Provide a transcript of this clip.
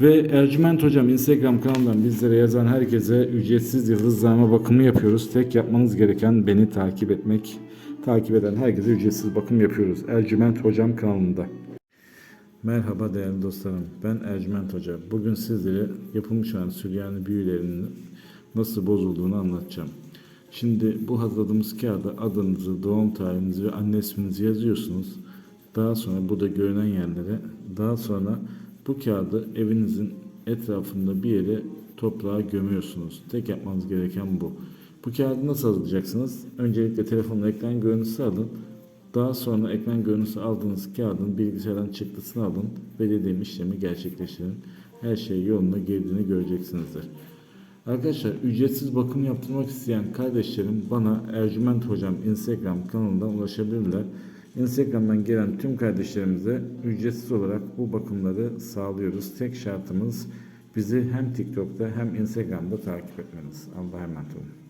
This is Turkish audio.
Ve Ercüment Hocam Instagram kanalından bizlere yazan herkese ücretsiz yıldızlama bakımı yapıyoruz. Tek yapmanız gereken beni takip etmek. Takip eden herkese ücretsiz bakım yapıyoruz. Ercüment Hocam kanalında. Merhaba değerli dostlarım. Ben Ercüment Hoca. Bugün sizlere yapılmış olan Süryani büyülerinin nasıl bozulduğunu anlatacağım. Şimdi bu hazırladığımız kağıda adınızı, doğum tarihinizi ve anne isminizi yazıyorsunuz. Daha sonra burada görünen yerlere, daha sonra bu kağıdı evinizin etrafında bir yere toprağa gömüyorsunuz. Tek yapmanız gereken bu. Bu kağıdı nasıl hazırlayacaksınız? Öncelikle telefonla ekran görüntüsü alın. Daha sonra ekran görüntüsü aldığınız kağıdın bilgisayardan çıktısını alın ve dediğim işlemi gerçekleştirin. Her şey yoluna girdiğini göreceksinizdir. Arkadaşlar ücretsiz bakım yaptırmak isteyen kardeşlerim bana Ercüment Hocam Instagram kanalından ulaşabilirler. Instagram'dan gelen tüm kardeşlerimize ücretsiz olarak bu bakımları sağlıyoruz. Tek şartımız bizi hem TikTok'ta hem Instagram'da takip etmeniz. Allah'a emanet olun.